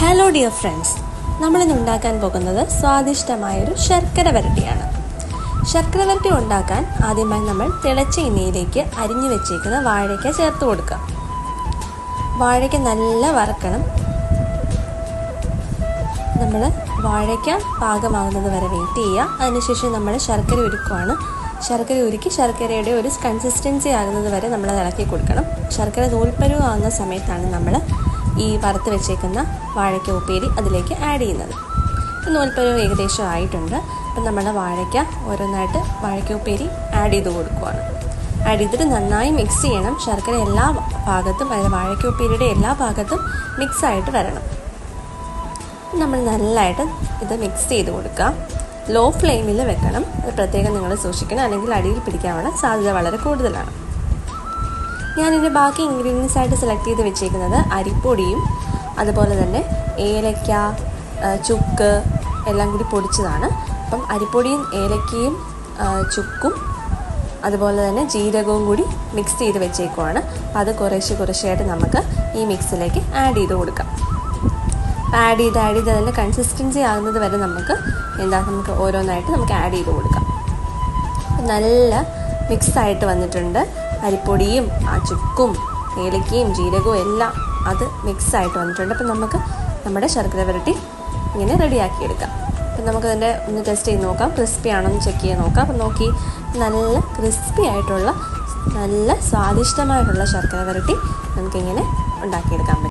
Hello dear friends നമ്മളിന്ന് ഉണ്ടാക്കാൻ പോകുന്നത് സ്വാദിഷ്ടമായൊരു ശർക്കര വരട്ടിയാണ്. ശർക്കര വരട്ടി ഉണ്ടാക്കാൻ ആദ്യമായി നമ്മൾ തിളച്ച എണ്ണയിലേക്ക് അരിഞ്ഞു വെച്ചേക്കുന്ന വാഴയ്ക്ക ചേർത്ത് കൊടുക്കുക വാഴയ്ക്ക നല്ല വറക്കണം. നമ്മൾ വാഴയ്ക്ക പാകമാകുന്നത് വരെ വെയിറ്റ് ചെയ്യുക. അതിനുശേഷം നമ്മൾ ശർക്കര ഉരുക്കുവാണ്. ശർക്കര ഉരുക്കി ശർക്കരയുടെ ഒരു കൺസിസ്റ്റൻസി ആകുന്നത് വരെ നമ്മൾ ഇളക്കി കൊടുക്കണം. ശർക്കര നൂൽപ്പരുവാകുന്ന സമയത്താണ് നമ്മൾ ഈ വറുത്ത് വെച്ചേക്കുന്ന വാഴയ്ക്ക ഉപ്പേരി അതിലേക്ക് ആഡ് ചെയ്യുന്നത്. നൂൽപ്പരുവ് ഏകദേശം ആയിട്ടുണ്ട്. അപ്പം നമ്മുടെ വാഴയ്ക്ക ഓരോന്നായിട്ട് വാഴയ്ക്ക ഉപ്പേരി ആഡ് ചെയ്ത് കൊടുക്കുവാണ്. ആഡ് ചെയ്തിട്ട് നന്നായി മിക്സ് ചെയ്യണം. ശർക്കര എല്ലാ ഭാഗത്തും അതായത് വാഴയ്ക്ക ഉപ്പേരിയുടെ എല്ലാ ഭാഗത്തും മിക്സ് ആയിട്ട് വരണം. നമ്മൾ നല്ലതായിട്ട് ഇത് മിക്സ് ചെയ്ത് കൊടുക്കുക ലോ ഫ്ലെയിമിൽ വെക്കണം. അത് പ്രത്യേകം നിങ്ങൾ സൂക്ഷിക്കണം. അല്ലെങ്കിൽ അടിയിൽ പിടിക്കാനുള്ള സാധ്യത വളരെ കൂടുതലാണ്. ഞാനിതിന്റെ ബാക്കി ഇൻഗ്രീഡിയൻസ് ആയിട്ട് സെലക്ട് ചെയ്ത് വെച്ചേക്കുന്നത് അരിപ്പൊടിയും അതുപോലെ തന്നെ ഏലക്ക ചുക്ക് എല്ലാം കൂടി പൊടിച്ചതാണ്. അപ്പം അരിപ്പൊടിയും ഏലക്കയും ചുക്കും അതുപോലെ തന്നെ ജീരകവും കൂടി മിക്സ് ചെയ്ത് വെച്ചേക്കുവാണ്. അപ്പോൾ അത് കുറേശ്ശെ കുറേശ്ശെയായിട്ട് നമുക്ക് ഈ മിക്സിലേക്ക് ആഡ് ചെയ്ത് കൊടുക്കാം. ആഡ് ചെയ്ത് ആഡ് ചെയ്ത് അതിന്റെ കൺസിസ്റ്റൻസി ആകുന്നത് വരെ നമുക്ക് എന്താ നമുക്ക് ഓരോന്നായിട്ട് നമുക്ക് ആഡ് ചെയ്ത് കൊടുക്കാം. നല്ല മിക്സ് ആയിട്ട് വന്നിട്ടുണ്ട്. അരിപ്പൊടിയും ആ ചുക്കും ഏലക്കയും ജീരകവും എല്ലാം അത് മിക്സായിട്ട് വന്നിട്ടുണ്ട്. അപ്പം നമുക്ക് നമ്മുടെ ശർക്കര വരട്ടി ഇങ്ങനെ റെഡിയാക്കി എടുക്കാം അപ്പം നമുക്കതിന്റെ ഒന്ന് ടെസ്റ്റ് ചെയ്ത് നോക്കാം. ക്രിസ്പി ആണെന്ന് ചെക്ക് ചെയ്ത് നോക്കാം. അപ്പം നോക്കി നല്ല ക്രിസ്പി ആയിട്ടുള്ള നല്ല സ്വാദിഷ്ടമായിട്ടുള്ള ശർക്കര വരട്ടി നമുക്കിങ്ങനെ ഉണ്ടാക്കിയെടുക്കാൻ പറ്റും.